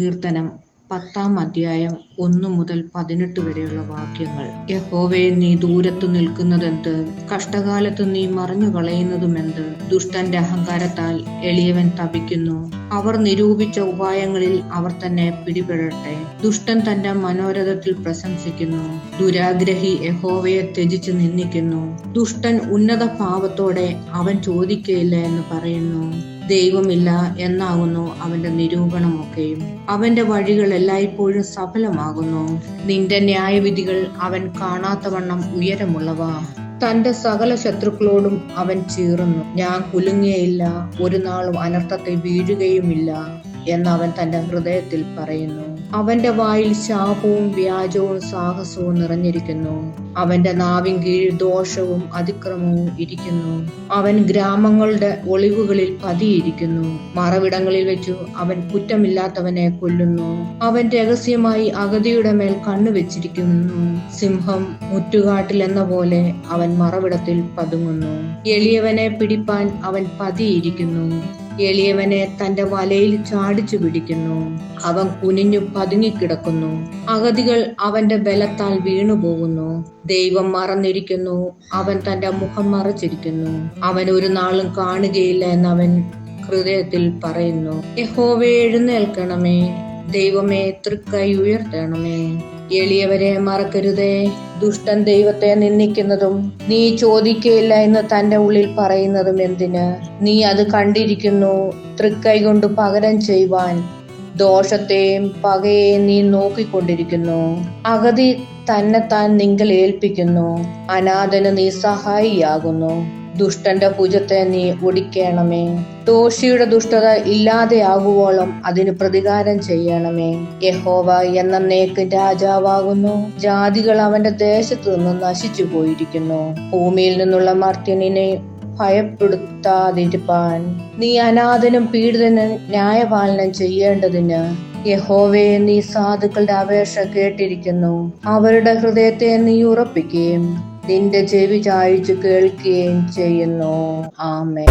സങ്കീർത്തനം പത്താം അധ്യായം ഒന്നു മുതൽ പതിനെട്ട് വരെയുള്ള വാക്യങ്ങൾ. യഹോവയെ നീ ദൂരത്ത് നിൽക്കുന്നതെന്ത്? കഷ്ടകാലത്ത് നീ മറിഞ്ഞു കളയുന്നതുമെന്ത്? ദുഷ്ടന്റെ അഹങ്കാരത്താൽ എളിയവൻ തപിക്കുന്നു. അവർ നിരൂപിച്ച ഉപായങ്ങളിൽ അവർ തന്നെ പിടിപെടട്ടെ. ദുഷ്ടൻ തന്റെ മനോരഥത്തിൽ പ്രശംസിക്കുന്നു. ദുരാഗ്രഹി യഹോവയെ ത്യജിച്ച് നിന്ദിക്കുന്നു. ദുഷ്ടൻ ഉന്നത ഭാവത്തോടെ അവൻ ചോദിക്കയില്ല എന്ന് പറയുന്നു. ദൈവമില്ല എന്നാകുന്നു അവന്റെ നിരൂപണമൊക്കെയും. അവന്റെ വഴികൾ എല്ലായ്പ്പോഴും സഫലമാകുന്നു. നിന്റെ ന്യായവിധികൾ അവൻ കാണാത്തവണ്ണം ഉയരമുള്ളവ. തന്റെ സകല ശത്രുക്കളോടും അവൻ ചീറുന്നു. ഞാൻ കുലുങ്ങിയയില്ല. ഒരു നാളും അനർത്ഥത്തെ വീഴുകയുമില്ല. എന്ന് അവൻ തന്റെ ഹൃദയത്തിൽ പറയുന്നു. അവന്റെ വായിൽ ശാപവും വ്യാജവും സാഹസവും നിറഞ്ഞിരിക്കുന്നു. അവന്റെ നാവിൻ കീഴിൽ ദോഷവും അതിക്രമവും ഇരിക്കുന്നു. അവൻ ഗ്രാമങ്ങളുടെ ഒളിവുകളിൽ പതിയിരിക്കുന്നു. മറവിടങ്ങളിൽ വെച്ചു അവൻ കുറ്റമില്ലാത്തവനെ കൊല്ലുന്നു. അവൻ രഹസ്യമായി അഗതിയുടെ മേൽ കണ്ണുവെച്ചിരിക്കുന്നു സിംഹം മുറ്റുകാട്ടിൽ എന്ന പോലെ അവൻ മറവിടത്തിൽ പതുങ്ങുന്നു. എളിയവനെ പിടിപ്പാൻ അവൻ പതിയിരിക്കുന്നു. എളിയവനെ തന്റെ വലയിൽ ചാടിച്ചു പിടിക്കുന്നു. അവൻ കുനിഞ്ഞു പതുങ്ങിക്കിടക്കുന്നു. അഗതികൾ അവന്റെ ബലത്താൽ വീണുപോകുന്നു. ദൈവം മറന്നിരിക്കുന്നു. അവൻ തന്റെ മുഖം മറച്ചിരിക്കുന്നു. അവൻ ഒരു നാളും കാണുകയില്ല എന്നവൻ ഹൃദയത്തിൽ പറയുന്നു യഹോവേ എഴുന്നേൽക്കണമേ. ദൈവമേ തൃക്കൈ ഉയർത്തണമേ. എളിയവരെ മറക്കരുതേ. ദുഷ്ടൻ ദൈവത്തെ നിന്ദിക്കുന്നതും നീ ചോദിക്കയില്ല എന്ന് തന്റെ ഉള്ളിൽ പറയുന്നതും എന്തിന്? നീ അത് കണ്ടിരിക്കുന്നു. തൃക്കൈ കൊണ്ട് പകരം ചെയ്യുവാൻ ദോഷത്തെയും പകയെയും നീ നോക്കിക്കൊണ്ടിരിക്കുന്നു. അഗതി തന്നെ താൻ നിങ്ങൾ ഏൽപ്പിക്കുന്നു. അനാഥന് നീ സഹായിയാകുന്നു. ദുഷ്ടന്റെ ഭുജത്തെ നീ ഒടിക്കണമേ. ദോഷിയുടെ ദുഷ്ടത ഇല്ലാതെയാകുവോളം അതിന് പ്രതികാരം ചെയ്യണമേ. യഹോവ എന്നേക്കും രാജാവാകുന്നു. ജാതികൾ അവന്റെ ദേശത്തു നിന്ന് നശിച്ചു പോയിരിക്കുന്നു ഭൂമിയിൽ നിന്നുള്ള മർത്യനിനെ ഭയപ്പെടുത്താതിരിപ്പാൻ. നീ അനാഥനും പീഡിതനും ന്യായപാലനം ചെയ്യേണ്ടതിന് യഹോവേ നീ സാധുക്കളുടെ അപേക്ഷ കേട്ടിരിക്കുന്നു. അവരുടെ ഹൃദയത്തെ നീ ഉറപ്പിക്കുകയും നിന്റെ ചെവി ചായച്ചു കേൾക്കുകയും ചെയ്യുന്നു. ആമേ